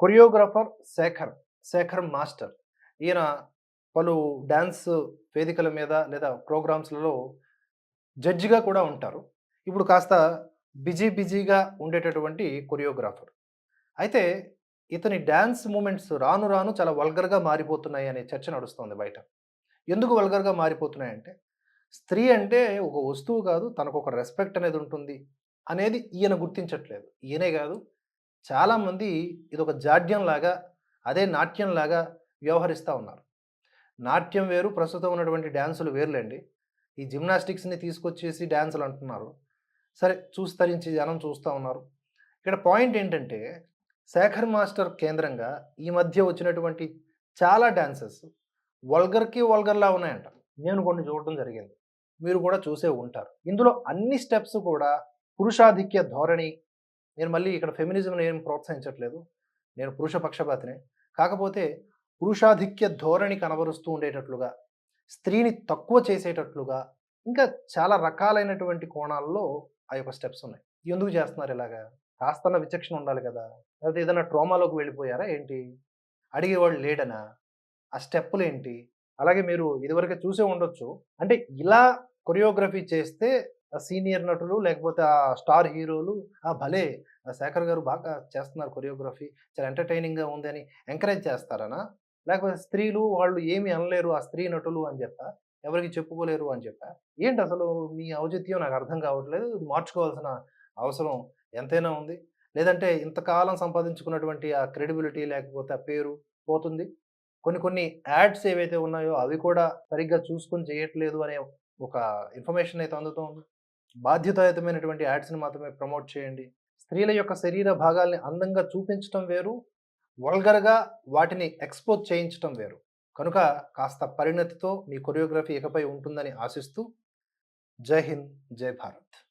Choreographer Shekhar Shekhar master. ఈయన పలు dance వేదికల మీద లేదా ప్రోగ్రామ్స్లలో జడ్జిగా కూడా ఉంటారు. ఇప్పుడు కాస్త బిజీ బిజీగా ఉండేటటువంటి కొరియోగ్రాఫర్. అయితే ఇతని డ్యాన్స్ మూమెంట్స్ రాను రాను చాలా వల్గర్గా మారిపోతున్నాయి అనే చర్చ నడుస్తుంది బయట. ఎందుకు వల్గర్గా మారిపోతున్నాయంటే స్త్రీ అంటే ఒక వస్తువు కాదు తనకు ఒక రెస్పెక్ట్ అనేది ఉంటుంది అనేది ఈయన గుర్తించట్లేదు. ఈయనే కాదు చాలామంది ఇది ఒక జాడ్యంలాగా అదే నాట్యంలాగా వ్యవహరిస్తూ ఉన్నారు. నాట్యం వేరు ప్రస్తుతం ఉన్నటువంటి డ్యాన్సులు వేరులేండి. ఈ జిమ్నాస్టిక్స్ని తీసుకొచ్చేసి డ్యాన్సులు అంటున్నారు. సరే చూసి తరించి జనం చూస్తూ ఉన్నారు. ఇక్కడ పాయింట్ ఏంటంటే శేఖర్ మాస్టర్ కేంద్రంగా ఈ మధ్య వచ్చినటువంటి చాలా డ్యాన్సెస్ వల్గర్కి వల్గర్లా ఉన్నాయంట. నేను కొన్ని చూడటం జరిగింది. మీరు కూడా చూసే ఉంటారు. ఇందులో అన్ని స్టెప్స్ కూడా పురుషాధిక్య ధోరణి నేను మళ్ళీ ఇక్కడ ఫెమినిజం ఏం ప్రోత్సహించట్లేదు. నేను పురుష పక్షపాతినే. కాకపోతే పురుషాధిక్య ధోరణి కనబరుస్తూ ఉండేటట్లుగా స్త్రీని తక్కువ చేసేటట్లుగా ఇంకా చాలా రకాలైనటువంటి కోణాల్లో ఆ యొక్క స్టెప్స్ ఉన్నాయి. ఎందుకు చేస్తున్నారు ఇలాగా? కాస్తన్న విచక్షణ ఉండాలి కదా. లేకపోతే ఏదైనా ట్రోమాలోకి వెళ్ళిపోయారా ఏంటి? అడిగేవాళ్ళు లేడనా? ఆ స్టెప్పులు ఏంటి? అలాగే మీరు ఇదివరకే చూసే ఉండొచ్చు. అంటే ఇలా కొరియోగ్రఫీ చేస్తే సీనియర్ నటులు లేకపోతే ఆ స్టార్ హీరోలు ఆ భలే! ఆ శేఖర్ గారు బాగా చేస్తున్నారు కొరియోగ్రఫీ. చాలా ఎంటర్టైనింగ్గా ఉంది అని ఎంకరేజ్ చేస్తారనా? లేకపోతే స్త్రీలు వాళ్ళు ఏమి అనలేరు ఆ స్త్రీ నటులు అని చెప్పా? ఎవరికి చెప్పుకోలేరు అని చెప్పా? ఏంటి అసలు మీ ఔచిత్యం? నాకు అర్థం కావట్లేదు. ఇది మార్చుకోవాల్సిన అవసరం ఎంతైనా ఉంది. లేదంటే ఇంతకాలం సంపాదించుకున్నటువంటి ఆ క్రెడిబిలిటీ లేకపోతే ఆ పేరు పోతుంది. కొన్ని కొన్ని యాడ్స్ ఏవైతే ఉన్నాయో అవి కూడా సరిగ్గా చూసుకొని చేయట్లేదు అనే ఒక ఇన్ఫర్మేషన్ అయితే అందుతోంది. బాధ్యతాయుతమైనటువంటి యాడ్స్ని మాత్రమే ప్రమోట్ చేయండి. స్త్రీల యొక్క శరీర భాగాల్ని అందంగా చూపించడం వేరు. వల్గర్గా వాటిని ఎక్స్పోజ్ చేయించడం వేరు. కనుక కాస్త పరిణతితో మీ కొరియోగ్రఫీ ఇకపై ఉంటుందని ఆశిస్తూ జై హింద్ జై భారత్.